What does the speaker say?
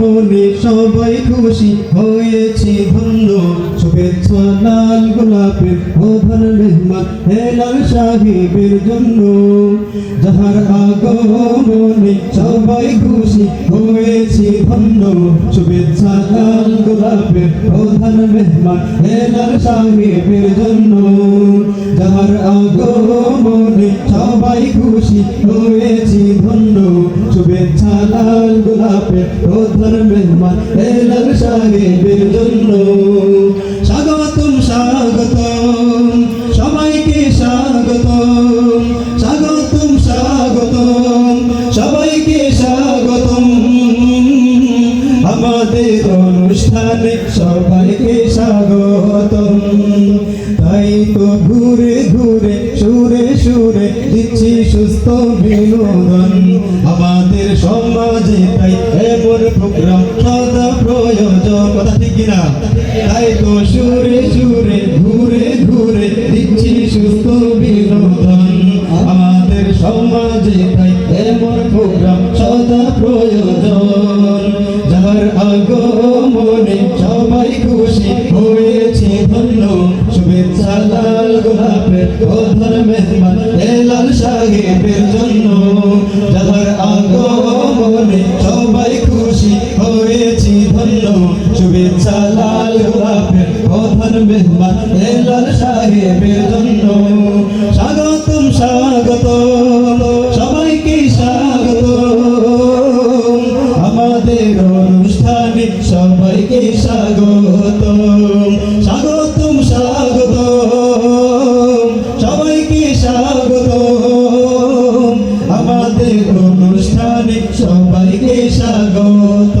মনে সবাই খুশি হয়েছি ধন্য শুভেচ্ছা লাল গোলাপের প্রধান মেহমান হেলাল সাহেবের জন্য। যাহার আগমনে সবাই খুশি হয়েছি ধন্য শুভেচ্ছা লাল গোলাপের প্রধান মেহমান হেলাল সাহেবের জন্য। যাহার আগমনে সবাই খুশি হয়েছি ধন্য লাল গোলাপের প্রধান মেহমান হেলাল সাহেবের জন্য। স্বাগতম স্বাগতম, সবাইকে স্বাগতম স্বাগতম স্বাগতম, সবাইকে স্বাগতম। আমাদের অনুষ্ঠানে সবাইকে স্বাগতম। তাই তো ঘুরে ঘুরে, সুরে সুরে দিচ্ছি সুস্থ বিনোদন। আমাদের সমাজে তাই এমন প্রোগ্রাম, সদা প্রয়োজন। কথা ঠিক কিনা? তাই তো সুরে সুরে, ঘুরে ঘুরে দিচ্ছি সুস্থ বিনোদন। আমাদের সমাজে তাই এমন প্রোগ্রাম শুভেচ্ছা লাল গোলাপের প্রধান মেহমান হেলাল সাহেবের জন্য। যার আগমনে সবাই খুশি হয়েছি ধন্য। শুভেচ্ছা লাল গোলাপের প্রধান মেহমান হেলাল সাহেবের জন্য। স্বাগতম স্বাগতম। সবাইকে স্বাগত আমাদের অনুষ্ঠানে সবাইকে স্বাগত স্বাগত আমাদের অনুষ্ঠানে সবাইকে স্বাগত।